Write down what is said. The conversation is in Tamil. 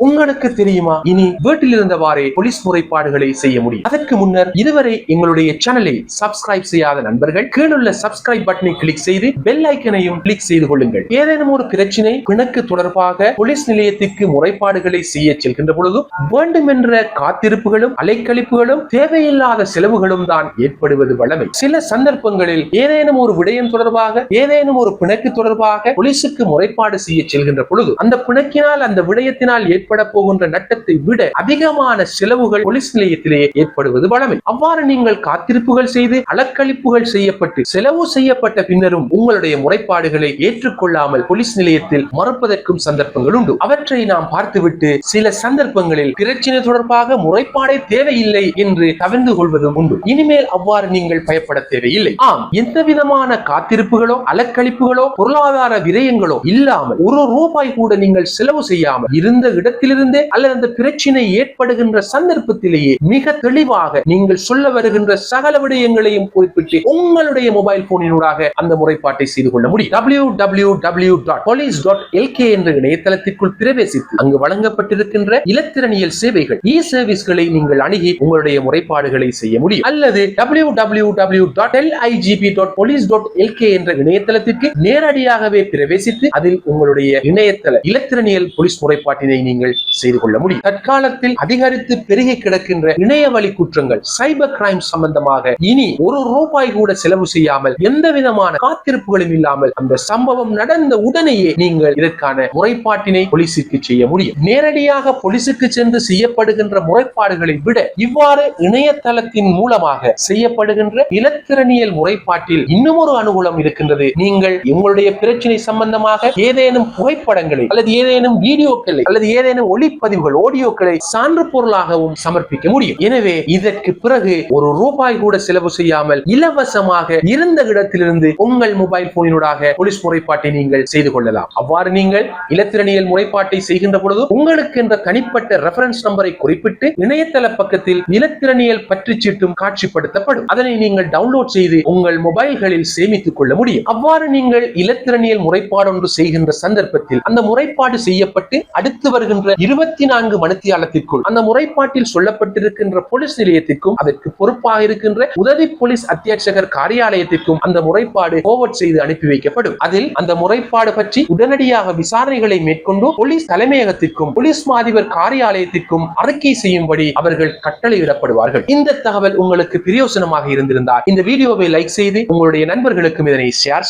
உங்களுக்கு தெரியுமா? இனி வீட்டில் இருந்தவாறே போலீஸ் முறைப்பாடுகளை செய்ய முடியும். அதற்கு முன்னர் இதுவரை எங்களுடைய சேனலை சப்ஸ்கிரைப் செய்யாத நண்பர்கள் கீழுள்ள சப்ஸ்கிரைப் பட்டனை கிளிக் செய்து பெல் ஐக்கனையும் கிளிக் செய்து கொள்ளுங்கள். ஏதேனும் ஒரு பிரச்சனை பிணக்கு தொடர்பாக போலீஸ் நிலையத்திற்கு முறைப்பாடுகளை செய்ய செல்கின்ற பொழுது வேண்டுமென்ற காத்திருப்புகளும் அலைக்கழிப்புகளும் தேவையில்லாத செலவுகளும் தான் ஏற்படுவது வழமை சில சந்தர்ப்பங்களில் ஏதேனும் ஒரு விடயம் தொடர்பாக ஏதேனும் ஒரு பிணக்கு தொடர்பாக போலீசுக்கு முறைப்பாடு செய்ய செல்கின்ற பொழுது அந்த பிணக்கினால் அந்த விடயத்தினால் ஏற்பட போகின்ற நட்டத்தை விட அதிகமான செலவுகள் போலீஸ் நிலையத்திலேயே ஏற்படுவது வழமை. அவ்வாறு நீங்கள் காத்திருப்புகள் செய்து அலக்கழிப்புகள் செய்யப்பட்டு செலவு செய்யப்பட்ட பின்னரும் உங்களுடைய முறைப்பாடுகளை ஏற்றுக்கொள்ளாமல் போலீஸ் நிலையத்தில் மறுப்பதற்கும் சந்தர்ப்பங்கள் உண்டு. அவற்றை நாம் பார்த்துவிட்டு சில சந்தர்ப்பங்களில் பிரச்சனை தொடர்பாக முறைப்பாடே தேவையில்லை என்று தவிர்ந்து கொள்வதும் உண்டு. இனிமேல் அவ்வாறு நீங்கள் பயப்பட தேவையில்லை. ஆம் எந்த விதமான காத்திருப்புகளோ அலக்களிப்புகளோ பொருளாதார விரயங்களோ இல்லாமல் ஒரு ரூபாய் கூட நீங்கள் செலவு செய்யாமல் இருந்த இடத்திலிருந்தே அல்லது அந்த பிரச்சனை ஏற்படுகின்ற சந்தர்ப்பத்திலேயே மிக தெளிவாக நீங்கள் சொல்ல வருகின்ற சகல விடயங்களையும் குறிப்பிட்டு உங்களுடைய மொபைல் போனினூடாக அந்த முறைப்பாட்டை செய்து கொள்ள முடியும். W W W dot police dot LK என்ற இணையதளத்திற்குள் பிரவேசித்து அங்கு வழங்கப்பட்டிருக்கின்ற இலத்திரனியல் சேவைகள் இ சர்வீஸ்களை நீங்கள் அணுகி உங்களுடைய முறைப்பாடுகளை செய்ய முடியும். அல்லது W W W dot LIGP dot police dot LK என்ற இணையதளத்திற்கு நேரடியாகவே பிரவேசித்து அதில் உங்களுடைய இணையதள இலத்திரனியல் போலீஸ் முறைப்பாட்டினை நீங்கள் செய்து கொள்ள முடியும். தற்காலத்தில் அதிகரித்து பெருகி கிடக்கின்ற இணையவழி குற்றங்கள் சைபர் கிரைம் சம்பந்தமாக இனி ஒரு ரூபாய் கூட செலவு செய்யாமல் எந்த விதமான காத்திருப்புகளும் இல்லாமல் அந்த சம்பவம் நடந்த உடனேயே நீங்கள் இதற்கான முறைப்பாட்டினை போலீசுக்கு செய்ய முடியும். நேரடியாக போலீசுக்கு சென்று செய்யப்படுகின்ற முறைப்பாடுகளை விட இவ்வாறு இணையதளத்தின் மூலமாக செய்யப்படுகின்ற இலத்திரனியல் முறைப்பாட்டில் இன்னும் ஒரு அனுகூலம் இருக்கின்றது. நீங்கள் உங்களுடைய பிரச்சனை சம்பந்தமாக ஏதேனும் புகைப்படங்களை அல்லது ஏதேனும் வீடியோக்களை அல்லது ஏதேனும் ஒளிப்பதிவுகள் ஆடியோக்களை சான்று பொருளாகவும் சமர்ப்பிக்க முடியும். எனவே இதற்கு பிறகு ஒரு ரூபாய் கூட செலவு செய்யாமல் இலவசமாக இருந்த இடத்திலிருந்து உங்கள் மொபைல் போனினூடாக போலீஸ் முறைப்பாட்டை நீங்கள் செய்து கொள்ளலாம். அவ்வாறு நீங்கள் இலத்திரனியல் முறைப்பாட்டை செய்கின்ற பொழுது உங்களுக்கு என்ற தனிப்பட்ட ரெஃபரன்ஸ் நம்பரை குறிப்பிட்டு இணையதள பக்கத்தில் இலத்திரனியல் பற்றி சீட்டும் காட்சிப்படுத்தப்படும். அதனை நீங்கள் டவுன்லோட் செய்து உங்கள் மொபைல்களில் சேமித்துக் கொள்ள முடியும். அவ்வாறு நீங்கள் இலத்திரனியல் முறைப்பாடு ஒன்று செய்கின்ற சந்தர்ப்பத்தில் அந்த முறைப்பாடு செய்யப்பட்டு அடுத்து வருகின்ற இருபத்தி நான்கு மணித்தியாலத்திற்குள் அந்த முறைப்பாட்டில் சொல்லப்பட்டிருக்கின்ற போலீஸ் நிலையத்திற்கும் அதற்கு பொறுப்பாக இருக்கின்ற உதவி போலீஸ் அத்தியட்சகர் காரியாலயத்திற்கும் அந்த முறைப்பாடு கோவட் செய்து அனுப்பி வைக்கப்படும். அதில் அந்த முறைப்பாடு பற்றி உடனடியாக விசாரணைகளை மேற்கொண்டு போலீஸ் தலைமையகத்திற்கும் போலீஸ் மாதிபர் காரியாலயத்திற்கும் அறிக்கை செய்யும்படி அவர்கள் கட்டளையிடப்படுவார்கள். இந்த தகவல் உங்களுக்கு பிரயோசனமாக இருந்திருந்தால் இந்த வீடியோவை லைக் செய்து உங்களுடைய நண்பர்களுக்கும் இதனை ஷேர்